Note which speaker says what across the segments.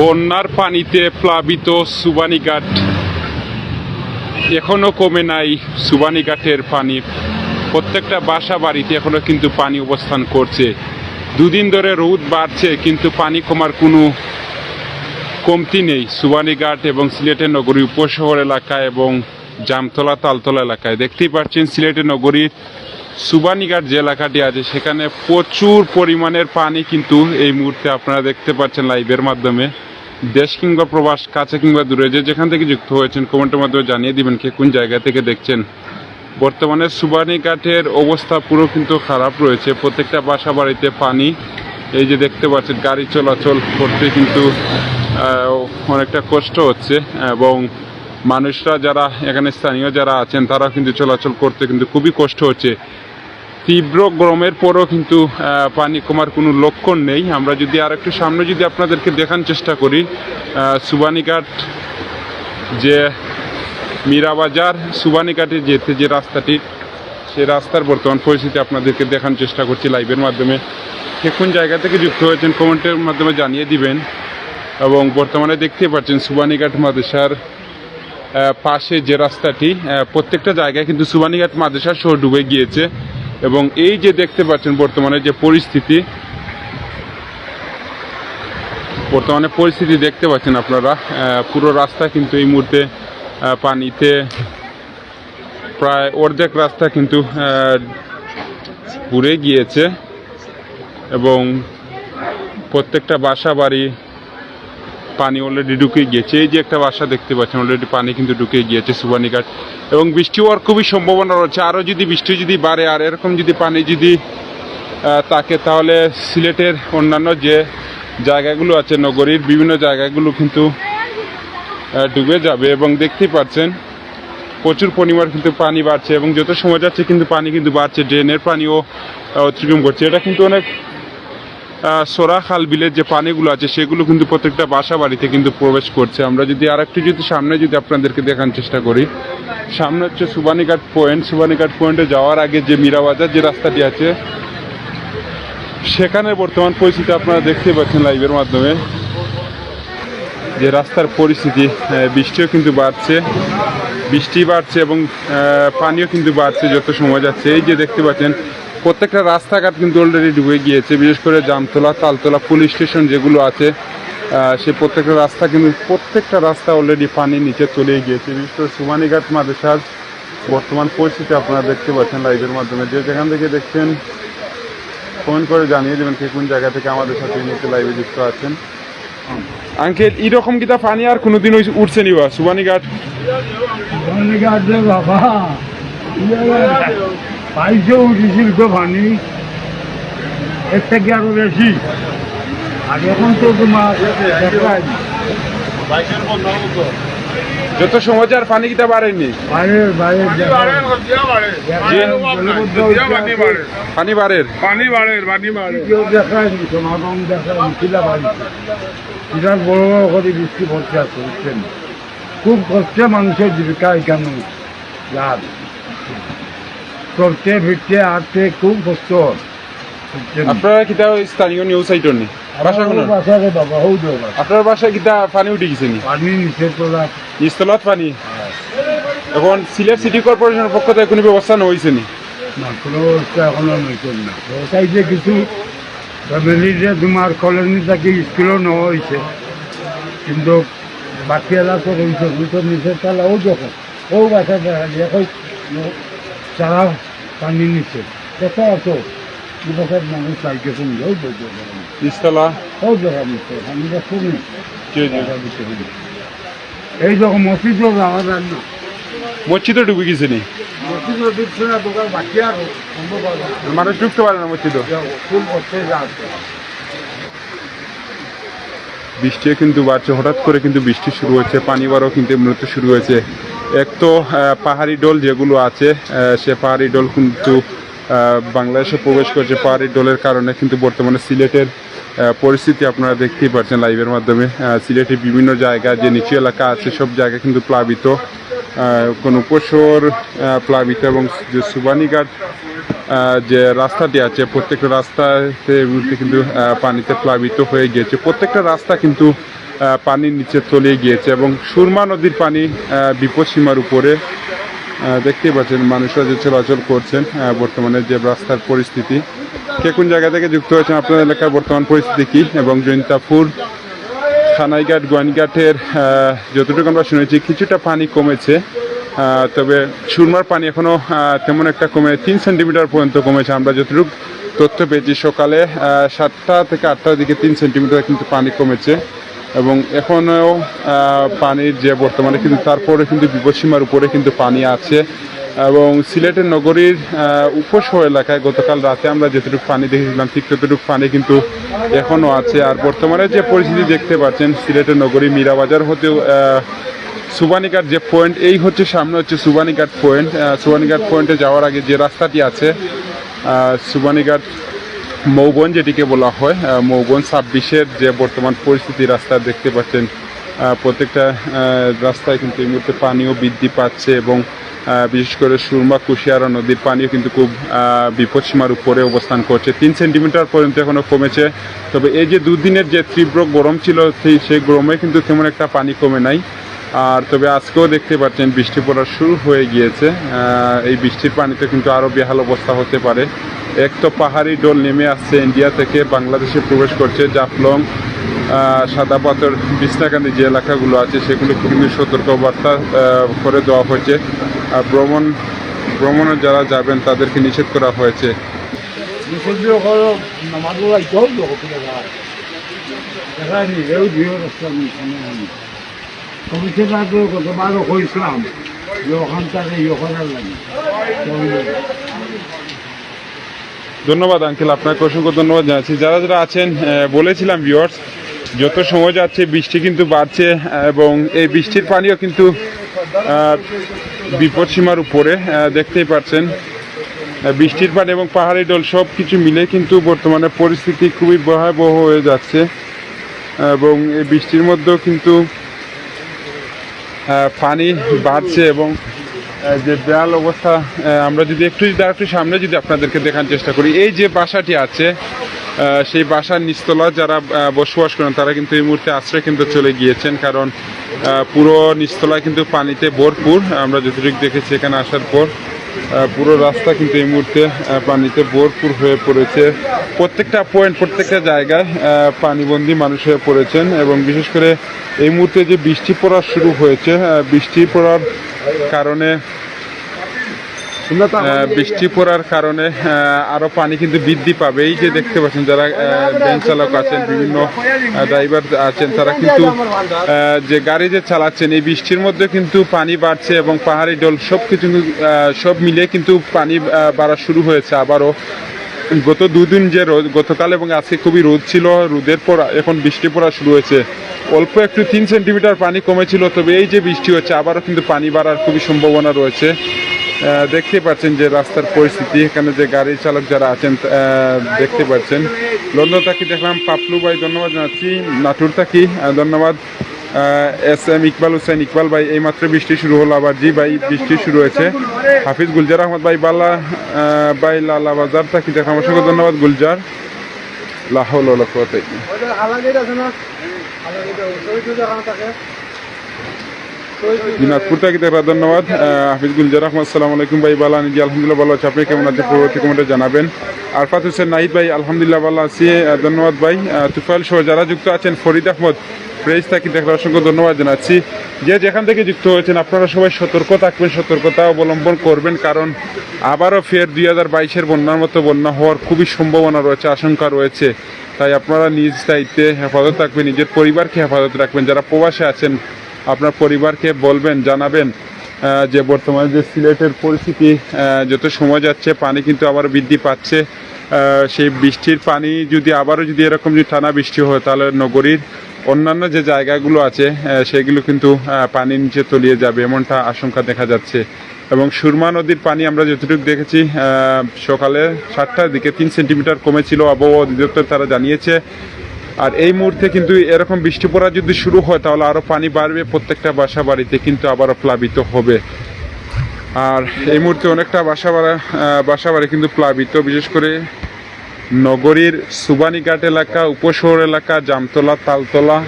Speaker 1: বন্যার পানিতে প্লাবিত সুবানীঘাট এখনও কমে নাই সুবানীঘাটের পানি। প্রত্যেকটা বাসা বাড়িতে এখনও কিন্তু পানি অবস্থান করছে। দুদিন ধরে রোদ বাড়ছে, কিন্তু পানি কমার কোনো কমতি নেই। সুবানীঘাট এবং সিলেটের নগরী উপশহর এলাকা এবং জামতলা তালতলা এলাকায়। দেখতেই পাচ্ছেন সিলেটের নগরীর সুবানীঘাট যে এলাকাটি আছে, সেখানে প্রচুর পরিমাণের পানি কিন্তু এই মুহূর্তে আপনারা দেখতে পাচ্ছেন লাইভের মাধ্যমে। দেশ কিংবা প্রবাস, কাছে কিংবা দূরে, যে যেখান থেকে যুক্ত হয়েছেন কমেন্টের মাধ্যমে জানিয়ে দিবেন কে কোন জায়গা থেকে দেখছেন। বর্তমানে সুবানীঘাটের অবস্থা পুরো কিন্তু খারাপ রয়েছে। প্রত্যেকটা বাসা বাড়িতে পানি, এই যে দেখতে পাচ্ছেন, গাড়ি চলাচল করতে কিন্তু অনেকটা কষ্ট হচ্ছে এবং মানুষরা যারা এখানে স্থানীয় যারা আছেন তারা কিন্তু চলাচল করতে কিন্তু খুবই কষ্ট হচ্ছে। তীব্র গরমের পরও কিন্তু পানি কমার কোনো লক্ষণ নেই। আমরা যদি আর একটু সামনে যদি আপনাদেরকে দেখার চেষ্টা করি সুবানীঘাট যে মীরাবাজার, সুবানীঘাটে যেতে যে রাস্তাটি, সেই রাস্তার বর্তমান পরিস্থিতি আপনাদেরকে দেখার চেষ্টা করছি লাইভের মাধ্যমে। কে কোন জায়গা থেকে যুক্ত হয়েছেন কমেন্টের মাধ্যমে জানিয়ে দিবেন। এবং বর্তমানে দেখতে পাচ্ছেন সুবানীঘাট মাদেশার পাশে যে রাস্তাটি প্রত্যেকটা জায়গায় কিন্তু সুবানীঘাট মাদেশা শহর ডুবে গিয়েছে। এবং এই যে দেখতে পাচ্ছেন বর্তমানে যে পরিস্থিতি, বর্তমানে পরিস্থিতি দেখতে পাচ্ছেন আপনারা পুরো রাস্তা কিন্তু এই মুহূর্তে পানিতে প্রায় অর্ধেক রাস্তা কিন্তু পুড়ে গিয়েছে। এবং প্রত্যেকটা বাসা বাড়ি পানি অলরেডি ঢুকে গিয়েছে। এই যে একটা বাসা দেখতে পাচ্ছেন অলরেডি পানি কিন্তু ঢুকে গিয়েছে সুবানীঘাট। এবং বৃষ্টি হওয়ার খুবই সম্ভাবনা রয়েছে। আরও যদি বৃষ্টি যদি বাড়ে, আর এরকম যদি পানি যদি তাকে তাহলে সিলেটের অন্যান্য যে জায়গাগুলো আছে, নগরীর বিভিন্ন জায়গাগুলো কিন্তু ডুবে যাবে। এবং দেখতেই পাচ্ছেন, প্রচুর পরিমাণ কিন্তু পানি বাড়ছে এবং যত সময় যাচ্ছে কিন্তু পানি কিন্তু বাড়ছে। ড্রেনের পানিও অতিক্রম করছে। এটা কিন্তু অনেক সোরা খাল বিলের যে পানিগুলো আছে, সেগুলো কিন্তু প্রত্যেকটা বাসা বাড়িতে কিন্তু প্রবেশ করছে। আমরা যদি আর একটু যদি সামনে যদি আপনাদেরকে দেখার চেষ্টা করি, সামনে হচ্ছে সুবানীঘাট পয়েন্ট। সুবানীঘাট পয়েন্টে যাওয়ার আগে যে মীরাবাজার যে রাস্তাটি আছে, সেখানে বর্তমান পরিস্থিতি আপনারা দেখতে পাচ্ছেন লাইভের মাধ্যমে। যে রাস্তার পরিস্থিতি বৃষ্টিও কিন্তু বাড়ছে। বৃষ্টি বাড়ছে এবং পানিও কিন্তু বাড়ছে, যত সময় যাচ্ছে। এই যে দেখতে পাচ্ছেন প্রত্যেকটা রাস্তাঘাট কিন্তু অলরেডি ডুবে গিয়েছে, বিশেষ করে জামতলা, তালতলা পুলিশ স্টেশন যেগুলো আছে সে প্রত্যেকটা রাস্তা কিন্তু, প্রত্যেকটা রাস্তা অলরেডি পানির নিচে চলে গিয়েছে। বিশেষ করে সুমানীঘাট মাদেশার বর্তমান পরিস্থিতি আপনারা দেখতে পাচ্ছেন লাইভের মাধ্যমে। যে যেখান থেকে দেখছেন ফোন করে জানিয়ে দেবেন কে কোন জায়গা থেকে আমাদের সাথে মুহূর্তে লাইভে যুক্ত আছেন। আঙ্কেল এরকম কিতা পানি আর কোনোদিন ওই উঠছে নিবা সুবানীঘাট
Speaker 2: ধন্যবাদ বাবা। পাইছে উঠেছিল তো পানি এর থেকে আরও বেশি। আর এখন তো তোমার
Speaker 1: যত সময় আর পানি কিতা বাড়েনি। পানি বাড়ের
Speaker 3: পানি বাড়ে পানি বাড়ে।
Speaker 2: কেউ দেখায়নি সমাগম দেখায়নি কিলা বাড়ি। বিরাট বড় বড় করে বৃষ্টি পড়ছে আছে বুঝছেন খুব কষ্টে মানুষের জীবিকা এখানে লাভ। চলতে ফিরতে আটতে খুব কষ্ট?
Speaker 1: আপনারা কিতা স্থানীয় নিউজ সাইটর নি? বাসা কোনো
Speaker 2: বাবা।
Speaker 1: আপনার বাসায় কিতা পানি উঠে গেছে নি?
Speaker 2: পানি নিচে তোলা।
Speaker 1: নিচতলাত পানি? এখন সিলেট সিটি কর্পোরেশনের পক্ষ থেকে কোনো ব্যবস্থা হয়েছে নি?
Speaker 2: না কোনো ব্যবস্থা এখনও নইছেন না। ওটাই যে কিছু। ফ্যামিলি যে তোমার কলোনি থেকে স্কুলও নেওয়া হয়েছে কিন্তু বাকি এলাকা রয়েছে নিচে তাহলে ও যখন ও বাসা দেখা যায়। এখন সারা পানি নিচে কত আছো দু বছর মানুষ চাইকে শুনি ওই
Speaker 1: নিচতলা?
Speaker 2: ও দেখা নিচ্ছে আমি তো শুনি।
Speaker 1: জি, জি।
Speaker 2: এই যখন মসজিদও যাওয়া যায় না
Speaker 1: মসজিদও ডুবে গেছে নি?
Speaker 2: মসজিদও না দোকান বাকি আর।
Speaker 1: মানুষ ঢুকতে পারে না মসজিদও
Speaker 2: ফুল করতে যাচ্ছে
Speaker 1: বৃষ্টিও কিন্তু বাড়ছে হঠাৎ করে কিন্তু বৃষ্টি শুরু হচ্ছে পানি বারও কিন্তু মৃত্যু শুরু হয়েছে। এক তো পাহাড়ি ডোল যেগুলো আছে সে পাহাড়ি ডোল কিন্তু বাংলাদেশে প্রবেশ করছে পাহাড়ি ডোলের কারণে, কিন্তু বর্তমানে সিলেটের পরিস্থিতি আপনারা দেখতেই পাচ্ছেন লাইভের মাধ্যমে। সিলেটের বিভিন্ন জায়গা, যে নিচু এলাকা আছে, সব জায়গা কিন্তু প্লাবিত। কোন উপসর প্লাবিত এবং যে সুবানিঘাট যে রাস্তাটি আছে, প্রত্যেকটা রাস্তাতে কিন্তু পানিতে প্লাবিত হয়ে গিয়েছে। প্রত্যেকটা রাস্তা কিন্তু পানির নিচে তলিয়ে গিয়েছে এবং সুরমা নদীর পানি বিপদসীমার উপরে আহ, দেখতেই পাচ্ছেন মানুষরা যে চলাচল করছেন বর্তমানে যে রাস্তার পরিস্থিতি। কে কোন জায়গা থেকে যুক্ত হয়েছেন আপনাদের এলাকার বর্তমান পরিস্থিতি কি? এবং জৈন্তাপুর খানাইঘাট গোয়ানঘাটের যতটুকু আমরা শুনেছি কিছুটা পানি কমেছে। তবে সুরমার পানি এখনও তেমন একটা কমে তিন সেন্টিমিটার পর্যন্ত কমেছে। আমরা যতটুকু তথ্য পেয়েছি সকালে সাতটা থেকে আটটার দিকে তিন সেন্টিমিটার কিন্তু পানি কমেছে। এবং এখনও পানির যে বর্তমানে কিন্তু তারপরে কিন্তু বিপদসীমার উপরে কিন্তু পানি আছে। এবং সিলেটের নগরীর উপশহর এলাকায় গতকাল রাতে আমরা যতটুকু পানি দেখেছিলাম, ঠিক ততটুকু পানি কিন্তু এখনও আছে। আর বর্তমানে যে পরিস্থিতি দেখতে পাচ্ছেন, সিলেটের নগরী মীরাবাজার হতেও সুবানিঘাট যে পয়েন্ট এই হচ্ছে সামনে হচ্ছে সুবানিঘাট পয়েন্ট সুবানিঘাট পয়েন্টে যাওয়ার আগে যে রাস্তাটি আছে সুবানিঘাট মৌবন যেটিকে বলা হয় মৌবন ছাব্বিশের যে বর্তমান পরিস্থিতি রাস্তা দেখতে পাচ্ছেন প্রত্যেকটা রাস্তায় কিন্তু এই মুহূর্তে পানিও বৃদ্ধি পাচ্ছে এবং বিশেষ করে সুরমা কুশিয়ারা নদীর পানিও কিন্তু খুব বিপদসীমার উপরে অবস্থান করছে। তিন সেন্টিমিটার পর্যন্ত এখনও কমেছে। তবে এই যে দুদিনের যে তীব্র গরম ছিল, সেই সেই গরমে কিন্তু তেমন একটা পানি কমে নাই। আর তবে আজকেও দেখতে পাচ্ছেন, বৃষ্টি পড়া শুরু হয়ে গিয়েছে। এই বৃষ্টির পানিতে কিন্তু আরও বেহাল অবস্থা হতে পারে। এক তো পাহাড়ি ডোল নেমে আসছে ইন্ডিয়া থেকে, বাংলাদেশে প্রবেশ করছে, জাফলং সাদা পাথর বিছনাকান্দি যে এলাকাগুলো আছে সেগুলো কিন্তু সতর্কবার্তা করে দেওয়া হয়েছে। আর ভ্রমণ, ভ্রমণে যারা যাবেন তাদেরকে নিষেধ করা হয়েছে।
Speaker 2: নিষেধ করো, নামাজও যাইতেও লোক দেখা নিজেও দিয়ে রাস্তার মুখখানে আমি কমিশনার তো গতবারও কইছিলাম যে ওখান থেকে ওখানে লাগে
Speaker 1: ধন্যবাদ, আঙ্কেল। আপনাকে অসংখ্য ধন্যবাদ জানাচ্ছি। যারা যারা আছেন বলেছিলাম ভিউয়ার্স যত সময় যাচ্ছে, বৃষ্টি কিন্তু বাড়ছে, এবং এই বৃষ্টির পানিও কিন্তু বিপদসীমার উপরে দেখতেই পাচ্ছেন। বৃষ্টির পানি এবং পাহাড়ি ডল সব কিছু মিলে কিন্তু বর্তমানে পরিস্থিতি খুবই ভয়াবহ হয়ে যাচ্ছে, এবং এই বৃষ্টির মধ্যেও কিন্তু পানি বাড়ছে এবং যে বেয়াল অবস্থা আমরা যদি একটু যদি একটু সামনে যদি আপনাদেরকে দেখার চেষ্টা করি, এই যে বাসাটি আছে সেই বাসার নিচতলা যারা বসবাস করেন, তারা কিন্তু এই মুহূর্তে আশ্রয় কিন্তু চলে গিয়েছেন, কারণ পুরো নিচতলা কিন্তু পানিতে ভরপুর। আমরা যতটুকু দেখেছি এখানে আসার পর পুরো রাস্তা কিন্তু এই মুহূর্তে পানিতে ভরপুর হয়ে পড়েছে। প্রত্যেকটা পয়েন্ট প্রত্যেকটা জায়গায় পানিবন্দী মানুষ হয়ে পড়েছেন এবং বিশেষ করে এই মুহূর্তে যে বৃষ্টি পড়া শুরু হয়েছে বৃষ্টি পড়ার কারণে বৃষ্টি পড়ার কারণে আহ, আরও পানি কিন্তু বৃদ্ধি পাবে। এই যে দেখতে পাচ্ছেন যারা ভ্যান চালক আছেন বিভিন্ন ড্রাইভার আছেন তারা কিন্তু যে গাড়ি যে চালাচ্ছেন এই বৃষ্টির মধ্যে কিন্তু পানি বাড়ছে এবং পাহাড়ি ডল সব কিছু সব মিলে কিন্তু পানি বাড়া শুরু হয়েছে। আবারও গত দুদিন যে রোদ, গতকাল এবং আজকে খুবই রোদ ছিল, রোদের পর এখন বৃষ্টি পড়া শুরু হয়েছে। অল্প একটু তিন সেন্টিমিটার পানি কমেছিল, তবে এই যে বৃষ্টি হচ্ছে, আবারও কিন্তু পানি বাড়ার খুবই সম্ভাবনা রয়েছে। দেখতে পাচ্ছেন যে রাস্তার পরিস্থিতি, এখানে যে গাড়ি চালক যারা আছেন দেখতে পাচ্ছেন। লন্ডন থাকি দেখলাম? পাপলু ভাই, ধন্যবাদ জানাচ্ছি। নাটুর থাকি ধন্যবাদ। এস এম ইকবাল হোসেন ইকবাল ভাই এইমাত্র বৃষ্টি শুরু হলো আবার জি ভাই বৃষ্টি শুরু হয়েছে। হাফিজ গুলজার আহমদ ভাই বাল্লা ভাই লালা বাজার থাকি দেখলাম অসংখ্য ধন্যবাদ গুলজার। লাহল লক্ষতে দিনাজপুর থেকে দেখা ধন্যবাদ। হাফিজ গুলজার আহমদ সালাম আলাইকুম ভাই বালা নিজে আলহামদুলিল্লাহ ভালো আছে। আপনি কেমন আছেন? পরবর্তী কমেন্টে জানাবেন। আরফাত হোসেন নাহিদ ভাই আলহামদুলিল্লাহ ভালো আছি। ধন্যবাদ ভাই। তুফাইল সহ যারা যুক্ত আছেন ফরিদ আহমদ প্রেস থাকি দেখলে অসংখ্য ধন্যবাদ জানাচ্ছি। যে যেখান থেকে যুক্ত হয়েছেন, আপনারা সবাই সতর্ক থাকবেন, সতর্কতা অবলম্বন করবেন, কারণ আবারও ফের দুই হাজার বাইশের বন্যার মতো বন্যা হওয়ার খুবই সম্ভাবনা রয়েছে, আশঙ্কা রয়েছে। তাই আপনারা নিজ দায়িত্বে হেফাজত রাখবেন, নিজের পরিবারকে হেফাজত রাখবেন। যারা প্রবাসে আছেন, আপনার পরিবারকে বলবেন, জানাবেন যে বর্তমানে যে সিলেটের পরিস্থিতি যত সময় যাচ্ছে, পানি কিন্তু আবার বৃদ্ধি পাচ্ছে। সেই বৃষ্টির পানি যদি আবারও যদি এরকম যদি টানা বৃষ্টি হয়, তাহলে নগরীর অন্যান্য যে জায়গাগুলো আছে সেগুলো কিন্তু পানির নিচে তলিয়ে যাবে এমনটা আশঙ্কা দেখা যাচ্ছে। এবং সুরমা নদীর পানি আমরা যতটুকু দেখেছি সকালে সাতটার দিকে তিন সেন্টিমিটার কমেছিল, আবহাওয়া অধিদপ্তর তারা জানিয়েছে। আর এই মুহূর্তে কিন্তু এরকম বৃষ্টি পড়া যদি শুরু হয়, তাহলে আরও পানি বাড়বে, প্রত্যেকটা বাসা বাড়িতে কিন্তু আবারও প্লাবিত হবে। আর এই মুহূর্তে অনেকটা বাসা বাড়া বাসা বাড়ি কিন্তু প্লাবিত, বিশেষ করে নগরীর সুবানীঘাট এলাকা উপশহর এলাকা Jamtala Taltala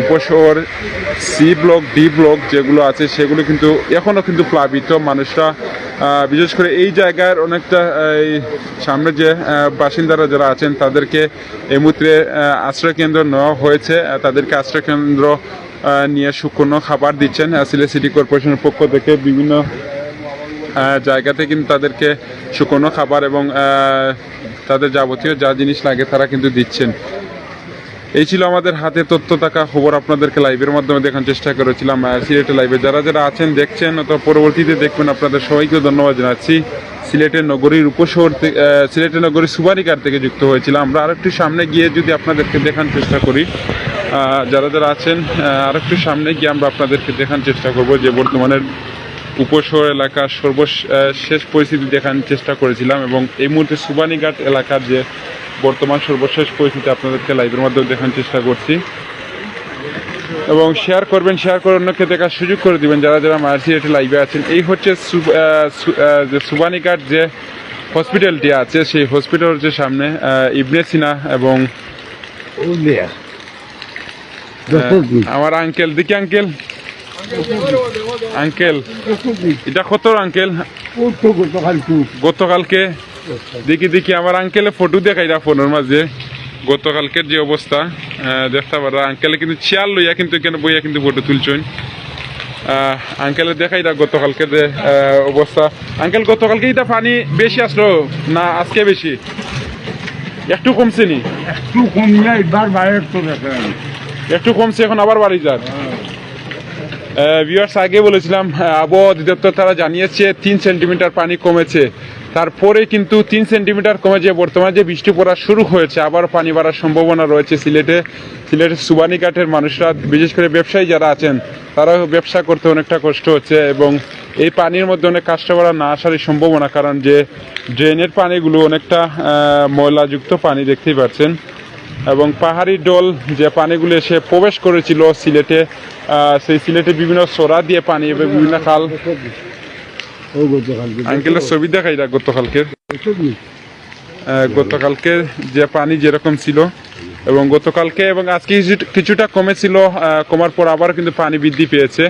Speaker 1: Upashahar C block D block যেগুলো আছে সেগুলো কিন্তু এখনও কিন্তু প্লাবিত। মানুষরা বিশেষ করে এই জায়গার অনেকটা এই সামনে যে বাসিন্দারা যারা আছেন তাদেরকে এই মুহূর্তে আহ, আশ্রয় কেন্দ্র নেওয়া হয়েছে। তাদেরকে আশ্রয় কেন্দ্র নিয়ে শুকনো খাবার দিচ্ছেন। সিলেট সিটি কর্পোরেশনের পক্ষ থেকে বিভিন্ন জায়গাতে কিন্তু তাদেরকে শুকনো খাবার এবং তাদের যাবতীয় যা জিনিস লাগে তারা কিন্তু দিচ্ছেন। এই ছিল আমাদের হাতে তথ্য থাকা খবর আপনাদেরকে লাইভের মাধ্যমে দেখার চেষ্টা করেছিলাম সিলেটের লাইভে যারা যারা আছেন, দেখছেন অথবা পরবর্তীতে দেখবেন আপনাদের সবাইকে ধন্যবাদ জানাচ্ছি। সিলেটের নগরীর উপশহর থেকে সিলেটের নগরীর সুবারিকার থেকে যুক্ত হয়েছিলাম। আমরা আরেকটু সামনে গিয়ে যদি আপনাদেরকে দেখার চেষ্টা করি যারা যারা আছেন আরেকটু সামনে গিয়ে আমরা আপনাদেরকে দেখার চেষ্টা করব যে বর্তমানের উপশহর এলাকার সর্বশেষ পরিস্থিতি দেখানোর চেষ্টা করেছিলাম এবং এই মুহূর্তে সুবানীঘাট এলাকার যে বর্তমান সর্বশেষ পরিস্থিতি আপনাদেরকে লাইভের মাধ্যমে দেখানোর চেষ্টা করছি। এবং শেয়ার করবেন শেয়ার করে অন্যকে দেখার সুযোগ করে দিবেন যারা যারা মার্সিয়েটে লাইভে আছেন। এই হচ্ছে যে সুবানীঘাট যে হসপিটালটি আছে সেই হসপিটাল যে সামনে ইবনে সিনা এবং আহ, আমার আঙ্কেল দেখি আঙ্কেল আঙ্কেল এটা কত আঙ্কেল? গতকালকে দেখি দেখি আমার আঙ্কেলে ফটো দেখাই দেখাইরা ফোনের মাঝে। গতকালকের যে অবস্থা দেখতে পারা আঙ্কেলে কিন্তু চেয়ার লইয়া কিন্তু এখানে বইয়া কিন্তু ফটো তুলছেন। আঙ্কেলে দেখাইরা গতকালকে যে অবস্থা। আঙ্কেল গতকালকে এটা পানি বেশি আসলো না আজকে বেশি? একটু কমছে নি?
Speaker 2: একটু
Speaker 1: কমছে এখন আবার বাড়ি যান। ভিউয়ার্স আগে বলেছিলাম আবহাওয়া অধিদপ্তর তারা জানিয়েছে তিন সেন্টিমিটার পানি কমেছে। তারপরে কিন্তু তিন সেন্টিমিটার কমে যে বর্তমানে যে বৃষ্টি পড়া শুরু হয়েছে, আবার পানি বাড়ার সম্ভাবনা রয়েছে সিলেটে। সিলেটের সুবানীঘাটের মানুষরা, বিশেষ করে ব্যবসায়ী যারা আছেন, তারাও ব্যবসা করতে অনেকটা কষ্ট হচ্ছে এবং এই পানির মধ্যে অনেক কাস্টমার না আসারই সম্ভাবনা, কারণ যে ড্রেনের পানিগুলো অনেকটা ময়লাযুক্ত পানি দেখতেই পাচ্ছেন। এবং পাহাড়ি ডোল যে পানিগুলো এসে প্রবেশ করেছিল সিলেটে সেই সিলেটে বিভিন্ন সোরা দিয়ে পানি এবং বিভিন্ন খাল। আঙ্কেলের ছবি দেখাই না গতকালকে গতকালকে যে পানি যেরকম ছিল এবং গতকালকে এবং আজকে কিছুটা কমেছিল কমার পর আবার কিন্তু পানি বৃদ্ধি পেয়েছে।